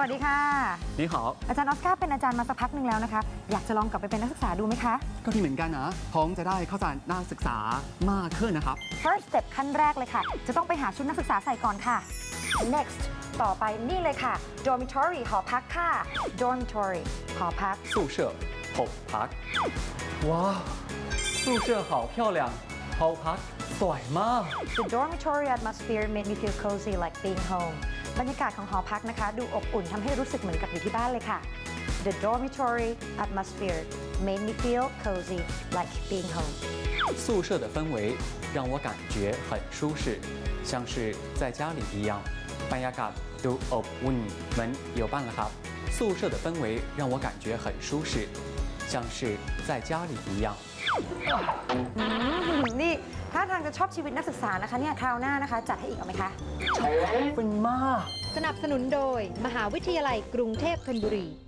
วัสดีค่ะ 你好 อาจารย์ออสการ์เป็นอาจารย์มาสักพักหนึ่งแล้วนะคะ อยากจะลองกลับไปเป็นนักศึกษาดูไหมคะ ก็ดีเหมือนกันนะผมจะได้เข้าใจนักศึกษามากขึ้นนะครับ first step ขั้นแรกเลยค่ะ จะต้องไปหาชุดนักศึกษาใส่ก่อนค่ะ next ต่อไปนี่เลยค่ะ dormitory หอพักค่ะ dormitory หอพัก 宿舍好พัก哇宿舍好漂亮好พักสวยมาก The dormitory atmosphere made me feel cozy like being home บรรยากาศของหอพักนะคะ ดูอบอุ่นทำให้รู้สึกเหมือนกับอยู่ที่บ้านเลยค่ะ The dormitory atmosphere made me feel cozy like being home 宿舍的氛围让我感觉很舒适像是在家里一样บรรยากาศดูอบอุ่นเหมือนอยู่บ้านแล้วครับ宿舍的氛围让我感觉很舒适像是在家里一样 อืมนี่ถ้าทาง จะชอบชีวิตนักศึกษานะคะเนี่ยคราวหน้านะคะจัดให้อีกเอาไหมคะขอบคุณมาก สนับสนุนโดย มหาวิทยาลัยกรุงเทพธนบุรี